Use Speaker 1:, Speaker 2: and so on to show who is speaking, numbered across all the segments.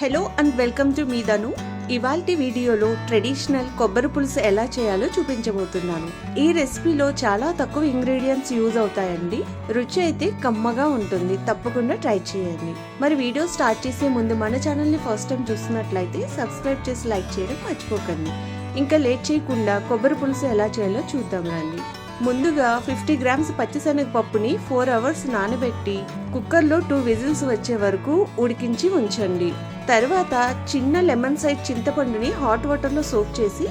Speaker 1: Hello and welcome to మీదను ఇవాల్టి వీడియోలో ట్రెడిషనల్ కొబ్బరి పులుసు ఎలా చేయాలో చూపించబోతున్నాను. ఈ రెసిపీలో చాలా తక్కువ ఇంగ్రీడియంట్స్ యూజ్ అవుతాయండి. రుచి అయితే కమ్మగా ఉంటుంది. తప్పకుండా ట్రై చేయండి. మరి వీడియో స్టార్ట్ చేసే ముందు మన ఛానల్ని ఫస్ట్ టైం చూస్తున్నట్లయితే సబ్స్క్రైబ్ చేసి లైక్ చేయడం మర్చిపోకండి. ఇంకా లేట్ చేయకుండా కొబ్బరి పులుసు ఎలా చేయాలో చూద్దాం రండి. ముందుగా ఫిఫ్టీ గ్రామ్స్ పచ్చిశనగపప్పుని ఫోర్ అవర్స్ నానబెట్టి కుక్కర్లో టూ విజిల్స్ వచ్చే వరకు ఉడికించి ఉంచండి. తర్వాత చిన్న లెమన్ సైజ్ చింతపండుని హాట్ వాటర్లో సోక్ చేసి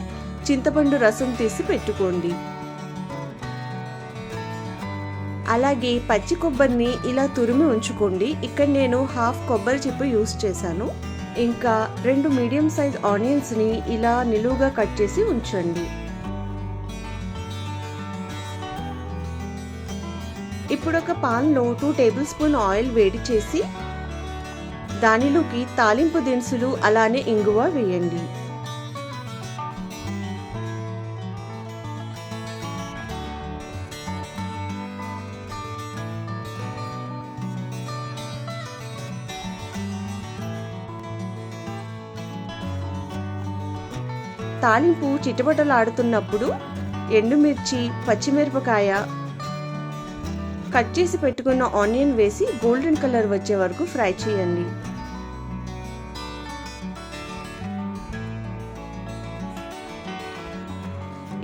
Speaker 1: చింతపండు రసం తీసి పెట్టుకోండి. అలాగే పచ్చి కొబ్బరిని ఇలా తురిమి ఉంచుకోండి. ఇక్కడ నేను హాఫ్ కొబ్బరి చిప్ప యూస్ చేశాను. ఇంకా రెండు మీడియం సైజ్ ఆనియన్స్ని ఇలా నిలువుగా కట్ చేసి ఉంచండి. ఇప్పుడు ఒక పాన్లో టూ టేబుల్ స్పూన్ ఆయిల్ వేడి చేసి దానిలోకి తాలింపు దినుసులు అలానే ఇంగువ వేయండి. తాలింపు చిటపటలాడుతున్నప్పుడు ఎండుమిర్చి పచ్చిమిరపకాయ కట్ చేసి పెట్టుకున్న ఆనియన్ వేసి గోల్డెన్ కలర్ వచ్చే వరకు ఫ్రై చేయండి.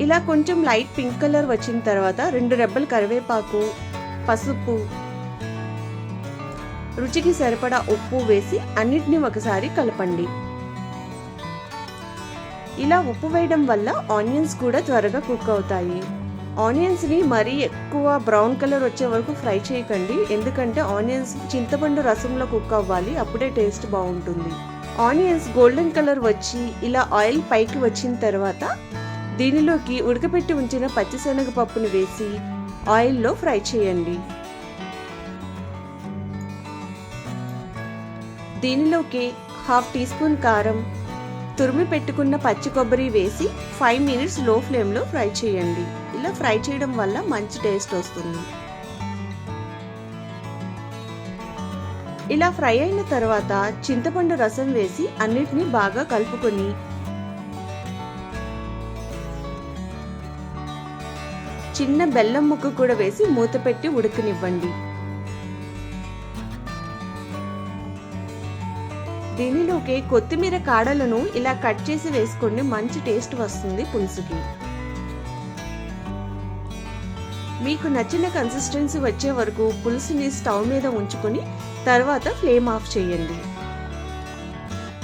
Speaker 1: ఇలా కొంచెం లైట్ పింక్ కలర్ వచ్చిన తర్వాత రెండు రెబ్బలు కరివేపాకు పసుపు రుచికి సరిపడా ఉప్పు వేసి అన్నిటిని ఒకసారి కలపండి. ఇలా ఉప్పు వేయడం వల్ల ఆనియన్స్ కూడా త్వరగా కుక్ అవుతాయి. ఆనియన్స్ని మరీ ఎక్కువ బ్రౌన్ కలర్ వచ్చే వరకు ఫ్రై చేయకండి. ఎందుకంటే ఆనియన్స్ చింతపండు రసంలో కుక్ అవ్వాలి అప్పుడే టేస్ట్ బాగుంటుంది. ఆనియన్స్ గోల్డెన్ కలర్ వచ్చి ఇలా ఆయిల్ పైకి వచ్చిన తర్వాత దీనిలోకి ఉడకపెట్టి ఉంచిన పచ్చిశనగపప్పుని వేసి ఆయిల్లో ఫ్రై చేయండి. దీనిలోకి హాఫ్ టీ స్పూన్ కారం తురిమి పెట్టుకున్న పచ్చి కొబ్బరి వేసి ఫైవ్ మినిట్స్లో ఫ్లేమ్లో ఫ్రై చేయండి. ఇలా ఫ్రై చేయడం వల్ల మంచి టేస్ట్ వస్తుంది. ఇలా ఫ్రై అయిన తర్వాత చింతపండు రసం వేసి అన్నిటినీ బాగా కలుపుకొని చిన్న బెల్లం ముక్క కూడా వేసి మూత పెట్టి ఉడకనివ్వండి. దీనిలోకి కొత్తిమీర కాడలను ఇలా కట్ చేసి వేసుకోండి మంచి టేస్ట్ వస్తుంది పులుసుకి. మీకు నచ్చిన కన్సిస్టెన్సీ వచ్చే వరకు పులుసుని స్టవ్ మీద ఉంచుకొని తర్వాత ఫ్లేమ్ ఆఫ్ చేయండి.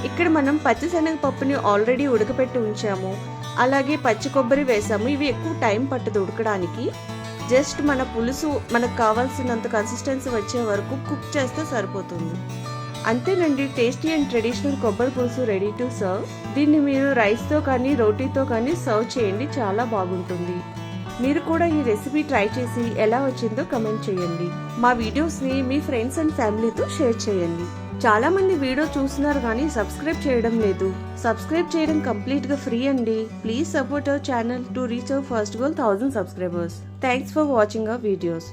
Speaker 1: ఇక్కడ మనం పచ్చిశనగపప్పుని ఆల్రెడీ ఉడకపెట్టి ఉంచాము. అలాగే పచ్చి కొబ్బరి వేసాము. ఇవి ఎక్కువ టైం పట్టదు ఉడకడానికి. జస్ట్ మన పులుసు మనకు కావాల్సినంత కన్సిస్టెన్సీ వచ్చే వరకు కుక్ చేస్తే సరిపోతుంది. అంతేనండి టేస్టీ అండ్ ట్రెడిషనల్ కొబ్బరి పులుసు రెడీ టు సర్వ్ దీన్ని మీరు రైస్తో కానీ రోటీతో కానీ సర్వ్ చేయండి చాలా బాగుంటుంది. మీరు కూడా ఈ రెసిపీ ట్రై చేసి ఎలా వచ్చిందో కమెంట్ చేయండి. మా వీడియోస్ని మీ ఫ్రెండ్స్ అండ్ ఫ్యామిలీతో షేర్ చేయండి. చాలా మంది వీడియో చూస్తున్నారు కానీ సబ్స్క్రైబ్ చేయడం లేదు. సబ్స్క్రైబ్ చేయడం కంప్లీట్గా ఫ్రీ అండి. Please support our channel to reach our first goal thousand subscribers thanks for watching our videos